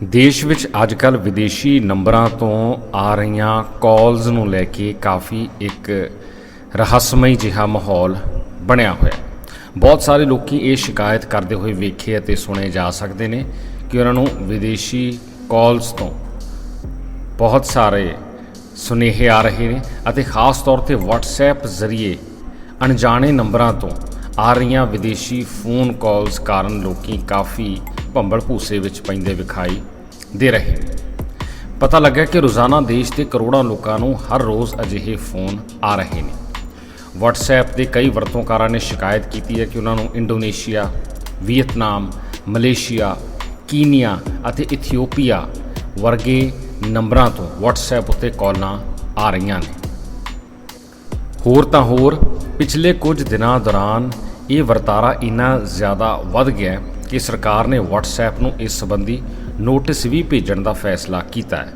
ਦੇਸ਼ ਵਿੱਚ ਅੱਜਕੱਲ ਵਿਦੇਸ਼ੀ ਨੰਬਰਾਂ ਤੋਂ ਆ ਰਹੀਆਂ ਕਾਲਸ ਨੂੰ ਲੈ ਕੇ ਕਾਫੀ ਇੱਕ ਰਹੱਸਮਈ ਜਿਹਾ ਮਾਹੌਲ ਬਣਿਆ ਹੋਇਆ ਬਹੁਤ ਸਾਰੇ ਲੋਕੀ ਇਹ ਸ਼ਿਕਾਇਤ ਕਰਦੇ ਹੋਏ ਵੇਖੇ ਅਤੇ ਸੁਣੇ ਜਾ ਸਕਦੇ ਨੇ ਕਿ ਉਹਨਾਂ ਨੂੰ ਵਿਦੇਸ਼ੀ ਕਾਲਸ ਤੋਂ ਬਹੁਤ ਸਾਰੇ ਸੁਨੇਹੇ ਆ ਰਹੇ ਨੇ ਅਤੇ ਖਾਸ ਤੌਰ ਤੇ WhatsApp ਜ਼ਰੀਏ ਅਣਜਾਣੇ ਨੰਬਰਾਂ ਤੋਂ ਆ ਰਹੀਆਂ ਵਿਦੇਸ਼ੀ ਫੋਨ ਕਾਲਸ ਕਾਰਨ ਲੋਕੀ ਕਾਫੀ ਭੰਬਲ ਭੂਸੇ ਵਿੱਚ ਪੈਂਦੇ ਵਿਖਾਈ ਦੇ ਰਹੇ। ਪਤਾ ਲੱਗਾ ਕਿ ਰੋਜ਼ਾਨਾ ਦੇਸ਼ ਦੇ ਕਰੋੜਾਂ ਲੋਕਾਂ ਨੂੰ ਹਰ ਰੋਜ਼ ਅਜਿਹੇ ਫੋਨ ਆ ਰਹੇ ਨੇ। WhatsApp ਦੇ ਕਈ ਵਰਤੋਂਕਾਰਾਂ ਨੇ ਸ਼ਿਕਾਇਤ ਕੀਤੀ ਹੈ ਕਿ ਉਹਨਾਂ ਨੂੰ ਇੰਡੋਨੇਸ਼ੀਆ, ਵੀਅਤਨਾਮ, ਮਲੇਸ਼ੀਆ, ਕੀਨੀਆ ਅਤੇ ਇਥੀਓਪੀਆ ਵਰਗੇ ਨੰਬਰਾਂ ਤੋਂ WhatsApp ਉੱਤੇ ਕਾਲਾਂ ਆ ਰਹੀਆਂ ਨੇ। ਹੋਰ ਤਾਂ ਹੋਰ, ਪਿਛਲੇ ਕੁਝ ਦਿਨਾਂ ਦੌਰਾਨ ਇਹ ਵਰਤਾਰਾ ਇੰਨਾ ਜ਼ਿਆਦਾ ਵੱਧ ਗਿਆ ਕਿ ਸਰਕਾਰ ਨੇ WhatsApp ਨੂੰ ਇਸ ਸੰਬੰਧੀ ਨੋਟਿਸ ਵੀ ਭੇਜਣ ਦਾ ਫੈਸਲਾ ਕੀਤਾ ਹੈ।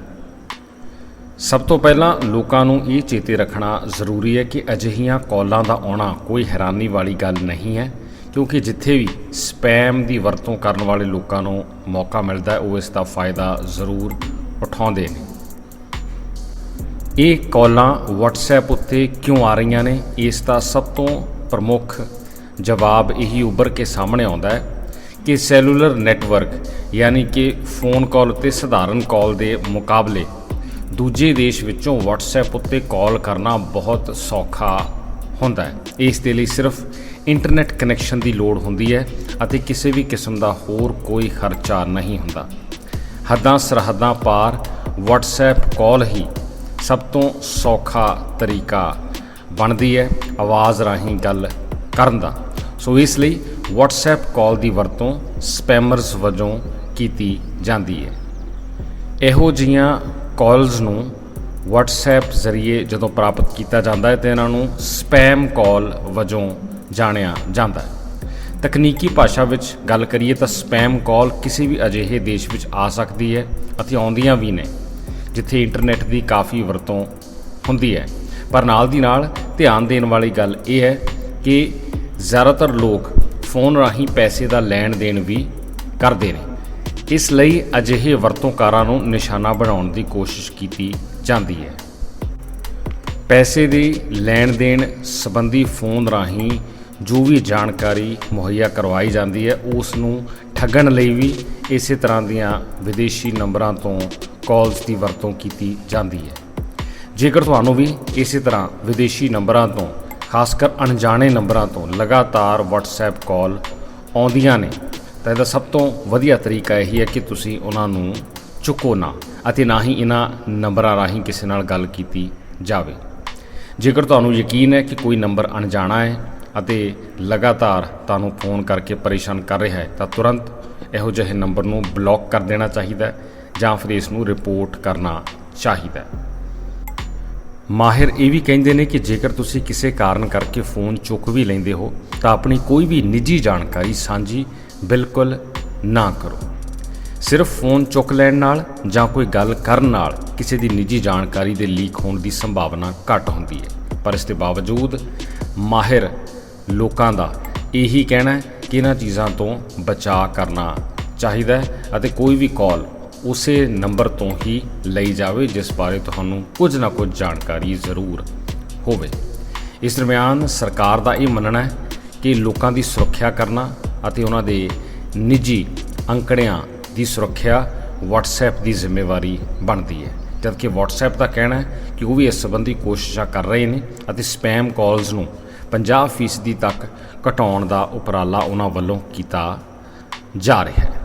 ਸਭ ਤੋਂ ਪਹਿਲਾਂ ਲੋਕਾਂ ਨੂੰ ਇਹ ਚੇਤੇ ਰੱਖਣਾ ਜ਼ਰੂਰੀ ਹੈ ਕਿ ਅਜਿਹੀਆਂ ਕਾਲਾਂ ਦਾ ਆਉਣਾ ਕੋਈ ਹੈਰਾਨੀ ਵਾਲੀ ਗੱਲ ਨਹੀਂ ਹੈ, ਕਿਉਂਕਿ ਜਿੱਥੇ ਵੀ ਸਪੈਮ ਦੀ ਵਰਤੋਂ ਕਰਨ ਵਾਲੇ ਲੋਕਾਂ ਨੂੰ ਮੌਕਾ ਮਿਲਦਾ ਹੈ, ਉਹ ਇਸ ਦਾ ਫਾਇਦਾ ਜ਼ਰੂਰ ਉਠਾਉਂਦੇ ਨੇ। ਇਹ ਕਾਲਾਂ WhatsApp ਉੱਤੇ ਕਿਉਂ ਆ ਰਹੀਆਂ ਨੇ? ਇਸ ਦਾ ਸਭ ਤੋਂ ਪ੍ਰਮੁੱਖ ਜਵਾਬ ਇਹੀ ਉੱਭਰ ਕੇ ਸਾਹਮਣੇ ਆਉਂਦਾ ਹੈ ਕਿ ਸੈਲੂਲਰ ਨੈਟਵਰਕ, ਯਾਨੀ ਕਿ ਫੋਨ ਕਾਲ ਉੱਤੇ ਸਧਾਰਨ ਕਾਲ ਦੇ ਮੁਕਾਬਲੇ, ਦੂਜੇ ਦੇਸ਼ ਵਿੱਚੋਂ WhatsApp ਉੱਤੇ ਕਾਲ ਕਰਨਾ ਬਹੁਤ ਸੌਖਾ ਹੁੰਦਾ ਹੈ। ਇਸ ਦੇ ਲਈ ਸਿਰਫ ਇੰਟਰਨੈਟ ਕਨੈਕਸ਼ਨ ਦੀ ਲੋੜ ਹੁੰਦੀ ਹੈ ਅਤੇ ਕਿਸੇ ਵੀ ਕਿਸਮ ਦਾ ਹੋਰ ਕੋਈ ਖਰਚਾ ਨਹੀਂ ਹੁੰਦਾ। ਹੱਦਾਂ ਸਰਹੱਦਾਂ ਪਾਰ WhatsApp ਕਾਲ ਹੀ ਸਭ ਤੋਂ ਸੌਖਾ ਤਰੀਕਾ ਬਣਦੀ ਹੈ ਆਵਾਜ਼ ਰਾਹੀਂ ਗੱਲ ਕਰਨ ਦਾ। ਸੋ ਇਸ ਲਈ WhatsApp ਕਾਲ ਦੀ ਵਰਤੋਂ ਸਪੈਮਰਸ ਵਜੋਂ ਕੀਤੀ ਜਾਂਦੀ ਹੈ। ਇਹੋ ਜੀਆਂ ਕਾਲਸ ਨੂੰ WhatsApp ਜ਼ਰੀਏ ਜਦੋਂ ਪ੍ਰਾਪਤ ਕੀਤਾ ਜਾਂਦਾ ਹੈ ਤੇ ਇਹਨਾਂ ਨੂੰ ਸਪੈਮ ਕਾਲ ਵਜੋਂ ਜਾਣਿਆ ਜਾਂਦਾ ਹੈ। ਤਕਨੀਕੀ ਭਾਸ਼ਾ ਵਿੱਚ ਗੱਲ ਕਰੀਏ ਤਾਂ ਸਪੈਮ ਕਾਲ ਕਿਸੇ ਵੀ ਅਜਿਹੇ ਦੇਸ਼ ਵਿੱਚ ਆ ਸਕਦੀ ਹੈ ਅਤੇ ਆਉਂਦੀਆਂ ਵੀ ਨੇ, ਜਿੱਥੇ ਇੰਟਰਨੈਟ ਦੀ ਕਾਫੀ ਵਰਤੋਂ ਹੁੰਦੀ ਹੈ। ਪਰ ਨਾਲ ਦੀ ਨਾਲ ਧਿਆਨ ਦੇਣ ਵਾਲੀ ਗੱਲ ਇਹ ਹੈ ਕਿ ਜ਼ਿਆਦਾਤਰ ਲੋਕ ਫੋਨ ਰਾਹੀਂ ਪੈਸੇ ਦਾ ਲੈਣ ਦੇਣ ਵੀ ਕਰਦੇ ਨੇ। ਇਸ ਲਈ ਅਜਿਹੇ ਵਰਤੋਂਕਾਰਾਂ ਨੂੰ ਨਿਸ਼ਾਨਾ ਬਣਾਉਣ ਦੀ ਕੋਸ਼ਿਸ਼ ਕੀਤੀ ਜਾਂਦੀ ਹੈ। ਪੈਸੇ ਦੀ ਲੈਣ ਦੇਣ ਸੰਬੰਧੀ ਫੋਨ ਰਾਹੀਂ ਜੋ ਵੀ ਜਾਣਕਾਰੀ ਮੁਹੱਈਆ ਕਰਵਾਈ ਜਾਂਦੀ ਹੈ, ਉਸ ਨੂੰ ਠੱਗਣ ਲਈ ਵੀ ਇਸੇ ਤਰ੍ਹਾਂ ਦੀਆਂ ਵਿਦੇਸ਼ੀ ਨੰਬਰਾਂ ਤੋਂ ਕਾਲਸ ਦੀ ਵਰਤੋਂ ਕੀਤੀ ਜਾਂਦੀ ਹੈ। ਜੇਕਰ ਤੁਹਾਨੂੰ ਵੀ ਇਸੇ ਤਰ੍ਹਾਂ ਵਿਦੇਸ਼ੀ ਨੰਬਰਾਂ ਤੋਂ ਖਾਸ ਕਰ ਅਣਜਾਣੇ ਨੰਬਰਾਂ ਤੋਂ ਲਗਾਤਾਰ WhatsApp ਕਾਲ ਆਉਂਦੀਆਂ ਨੇ। ਤਾਂ ਇਹਦਾ ਸਭ ਤੋਂ ਵਧੀਆ ਤਰੀਕਾ ਇਹੀ ਹੈ ਕਿ ਤੁਸੀਂ ਉਹਨਾਂ ਨੂੰ ਚੁੱਕੋ ਨਾ ਅਤੇ ਨਾ ਹੀ ਇਹਨਾਂ ਨੰਬਰਾਂ ਰਾਹੀਂ ਕਿਸੇ ਨਾਲ ਗੱਲ ਕੀਤੀ ਜਾਵੇ। ਜੇਕਰ ਤੁਹਾਨੂੰ ਯਕੀਨ ਹੈ ਕਿ ਕੋਈ ਨੰਬਰ ਅਣਜਾਣਾ ਹੈ ਅਤੇ ਲਗਾਤਾਰ ਤੁਹਾਨੂੰ ਫੋਨ ਕਰਕੇ ਪਰੇਸ਼ਾਨ ਕਰ ਰਿਹਾ ਹੈ, ਤਾਂ ਤੁਰੰਤ ਇਹੋ ਜਿਹੇ ਨੰਬਰ ਨੂੰ ਬਲੌਕ ਕਰ ਦੇਣਾ ਚਾਹੀਦਾ ਹੈ ਜਾਂ ਫਿਰ ਇਸ ਨੂੰ ਰਿਪੋਰਟ ਕਰਨਾ ਚਾਹੀਦਾ ਹੈ। ਮਾਹਿਰ ਇਹ ਵੀ ਕਹਿੰਦੇ ਨੇ ਕਿ ਜੇਕਰ ਤੁਸੀਂ ਕਿਸੇ ਕਾਰਨ ਕਰਕੇ ਫੋਨ ਚੁੱਕ ਵੀ ਲੈਂਦੇ ਹੋ, ਤਾਂ ਆਪਣੀ ਕੋਈ ਵੀ ਨਿੱਜੀ ਜਾਣਕਾਰੀ ਸਾਂਝੀ ਬਿਲਕੁਲ ਨਾ ਕਰੋ। ਸਿਰਫ ਫੋਨ ਚੁੱਕ ਲੈਣ ਨਾਲ ਜਾਂ ਕੋਈ ਗੱਲ ਕਰਨ ਨਾਲ ਕਿਸੇ ਦੀ ਨਿੱਜੀ ਜਾਣਕਾਰੀ ਦੇ ਲੀਕ ਹੋਣ ਦੀ ਸੰਭਾਵਨਾ ਘੱਟ ਹੁੰਦੀ ਹੈ। ਪਰ ਇਸ ਦੇ ਬਾਵਜੂਦ ਮਾਹਿਰ ਲੋਕਾਂ ਦਾ ਇਹੀ ਕਹਿਣਾ ਹੈ ਕਿ ਇਹਨਾਂ ਚੀਜ਼ਾਂ ਤੋਂ ਬਚਾਅ ਕਰਨਾ ਚਾਹੀਦਾ ਹੈ ਅਤੇ ਕੋਈ ਵੀ ਕਾਲ ਉਸੇ ਨੰਬਰ ਤੋਂ ਹੀ ਲਈ ਜਾਵੇ, ਜਿਸ ਬਾਰੇ ਤੁਹਾਨੂੰ ਕੁਝ ਨਾ ਕੁਝ ਜਾਣਕਾਰੀ ਜ਼ਰੂਰ ਹੋਵੇ। ਇਸ ਦਰਮਿਆਨ ਸਰਕਾਰ ਦਾ ਇਹ ਮੰਨਣਾ ਹੈ ਕਿ ਲੋਕਾਂ ਦੀ ਸੁਰੱਖਿਆ ਕਰਨਾ ਅਤੇ ਉਹਨਾਂ ਦੇ ਨਿੱਜੀ ਅੰਕੜਿਆਂ ਦੀ ਸੁਰੱਖਿਆ WhatsApp ਦੀ ਜ਼ਿੰਮੇਵਾਰੀ ਬਣਦੀ ਹੈ। ਜਦਕਿ WhatsApp ਦਾ ਕਹਿਣਾ ਹੈ ਕਿ ਉਹ ਵੀ ਇਸ ਸੰਬੰਧੀ ਕੋਸ਼ਿਸ਼ਾਂ ਕਰ ਰਹੇ ਨੇ ਅਤੇ ਸਪੈਮ ਕਾਲਸ ਨੂੰ 50% ਤੱਕ ਘਟਾਉਣ ਦਾ ਉਪਰਾਲਾ ਉਹਨਾਂ ਵੱਲੋਂ ਕੀਤਾ ਜਾ ਰਿਹਾ ਹੈ।